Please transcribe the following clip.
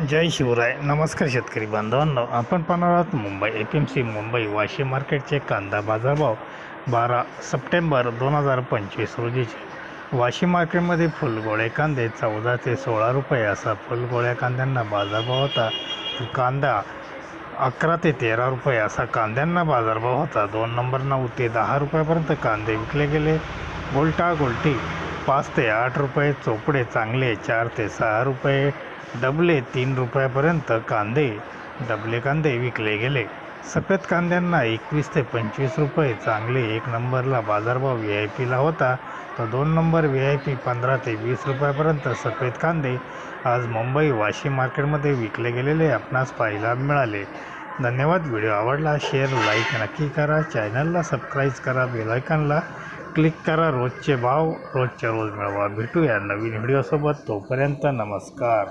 जय शिवराय. नमस्कार शेतकरी बांधवांनो. आपण पाहणार आहोत Mumbai A P M C Mumbai Vashi मार्केटचे कांदा बाजारभाव बारा सप्टेंबर दोन हजार पंचवीस रोजीचे. वाशी मार्केटमध्ये फुलगोळे कांदे चौदा ते सोळा रुपये असा फुलगोळ्या कांद्यांना बाजारभाव होता. कांदा अकरा ते तेरा रुपये असा कांद्यांना बाजारभाव होता. दोन नंबर नऊ ते दहा रुपयापर्यंत कांदे विकले गेले. गोलटा गोलटी पाच ते आठ रुपये चोपडे चांगले चार ते सहा रुपये डबले तीन रुपयापर्यंत कांदे. डबले कांदे विकले गेले. सफेद कांद्यांना एकवीस ते पंचवीस रुपये चांगले एक नंबरला बाजारभाव व्ही आय पीला होता. तर दोन नंबर व्ही आय पी पंधरा ते वीस रुपयापर्यंत सफेद कांदे. आज मुंबई वाशी मार्केटमध्ये विकले गेलेले आपणास पाहायला मिळाले. धन्यवाद. व्हिडिओ आवडला शेअर लाईक नक्की करा. चॅनलला सबस्क्राईब करा बेलायकनला क्लिक करा रोजचे भाव रोजच्या रोज मिळवा. भेटूया नवीन व्हिडिओसोबत तोपर्यंत नमस्कार.